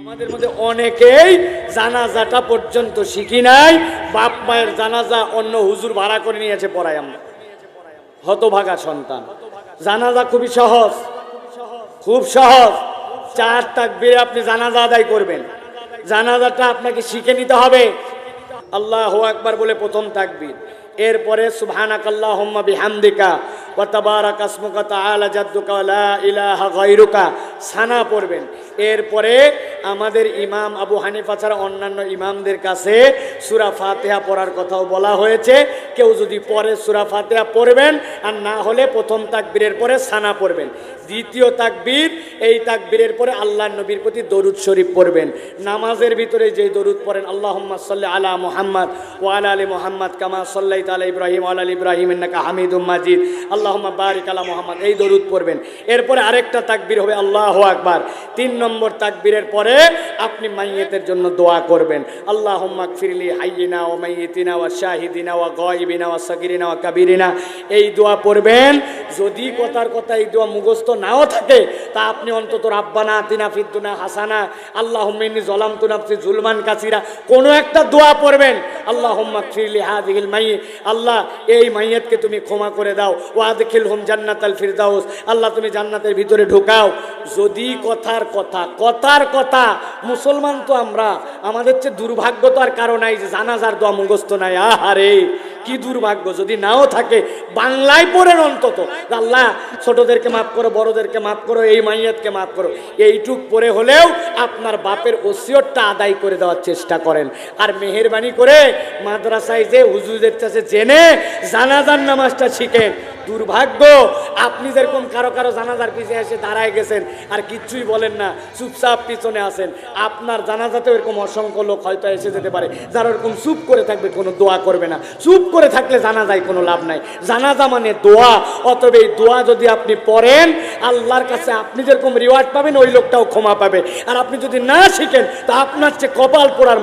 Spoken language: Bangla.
আমাদের মধ্যে অনেকেই জানাজাটা পর্যন্ত শিখি নাই, বাপ মায়ের জানাজা অন্য হুজুর ভাড়া করে নিয়েছে পড়াই আমরা। হতভাগা সন্তান। জানাজা খুবই সহজ। খুব সহজ। চার তাকবীরে আপনি জানাজা আদায় করবেন। জানাজাটা আপনাকে শিখে নিতে হবে। আল্লাহ আকবার বলে প্রথম তাকবীর। এরপরে সুবহানাকাল্লাহুম্মা বিহামদিকা ওয়া তাবারাকা ইসমুকা তাআলা জাদ্দুকা ওয়া লা ইলাহা গায়রুকা। সানা পড়বেন। এরপরে আমাদের ইমাম আবু হানিফা ছাড়া অন্যান্য ইমামদের কাছে সুরা ফাতেহা পড়ার কথাও বলা হয়েছে। কেউ যদি পরে সূরা ফাতিহা পড়বেন আর না হলে প্রথম তাকবীরের পরে সানা পড়বেন। দ্বিতীয় তাকবীর, এই তাকবীরের পরে আল্লাহ নবীর প্রতি দরুদ শরীফ পড়বেন। নামাজের ভিতরে যে দরুদ পড়েন, আল্লাহুম্মা সাল্লি আলা মুহাম্মদ ওয়া আলা মুহাম্মদ কামা সাল্লাইতা আলা ইব্রাহিম আলা আলি ইব্রাহিম ইন্নাকা হামিদুম মাজিদ। আল্লাহুম্মা বারিক আলা মুহাম্মদ, এই দরুদ পড়বেন। এরপরে আরেকটা তাকবীর হবে আল্লাহু আকবার। তিন নম্বর তাকবীরের পরে আপনি মাইয়েতের জন্য দোয়া করবেন। আল্লাহুম্মা গফিরলি হাইয়িনা ও মাইয়িতিনা ওয়া শাহিদিনা ওয়া গায়িবিনা ওয়া সাগিরিনা ওয়া কাবিরিনা। এই দোয়া পড়বেন। যদি কথার কথা এই দোয়া মুখস্থ নাও থাকে, তা আপনি অন্তত রাব্বানা আতিনা ফিদ্দুনা হাসানা আল্লাহ ইন্নী যালামতু নাফসি জুলমান কাসিরা, কোনো একটা দোয়া পড়বেন। আল্লাহুম্মা গফিরলি হাযিহিল মাইয়িত। আল্লাহ, এই মাইয়াতকে তুমি ক্ষমা করে দাও। ওয়াদখিলহুম জান্নাতাল ফিরদাউস। আল্লাহ, তুমি জান্নাতের ভিতরে ঢোকাও। যদি কথার কথা কথার কথা মুসলমান তো আমরা। আমাদের চেয়ে দুর্ভাগ্য তো আর কারও নাই যে জানাজার দোয়া মুখস্থ নাই। আহারে, কি দুর্ভাগ্য। যদি নাও থাকে, বাংলায় পড়েন অন্তত। আল্লাহ, ছোটদেরকে মাফ করো, বড়দেরকে মাফ করো, এই মাইয়াতকে মাফ করো। এইটুক পরে হলেও আপনার বাপের ওসিয়তটা আদায় করে দেওয়ার চেষ্টা করেন। আর মেহেরবানি করে মাদ্রাসায় যে হুজুরদের কাছে জেনে জানাজার নামাজটা শিখেন। দুর্ভাগ্য, আপনি যেরকম কারও কারও জানাজার পিছিয়ে এসে দাঁড়ায় গেছেন আর কিচ্ছুই বলেন না, চুপচাপ পিছনে আসেন আপনার জানাজাতেও এরকম অসংখ্য লোক হয়তো এসে যেতে পারে, যারা এরকম চুপ করে থাকবে, কোনো দোয়া করবে না। চুপ করে থাকলে জানাজায় কোনো লাভ নাই। জানাজা মানে দোয়া, অতএব এই দোয়া যদি আপনি পড়েন, আল্লাহর কাছে আপনি যেরকম রিওয়ার্ড পাবেন, ওই লোকটাও ক্ষমা পাবে। আর আপনি যদি না শিখেন, তা আপনার চেয়ে কপাল পোড়ার।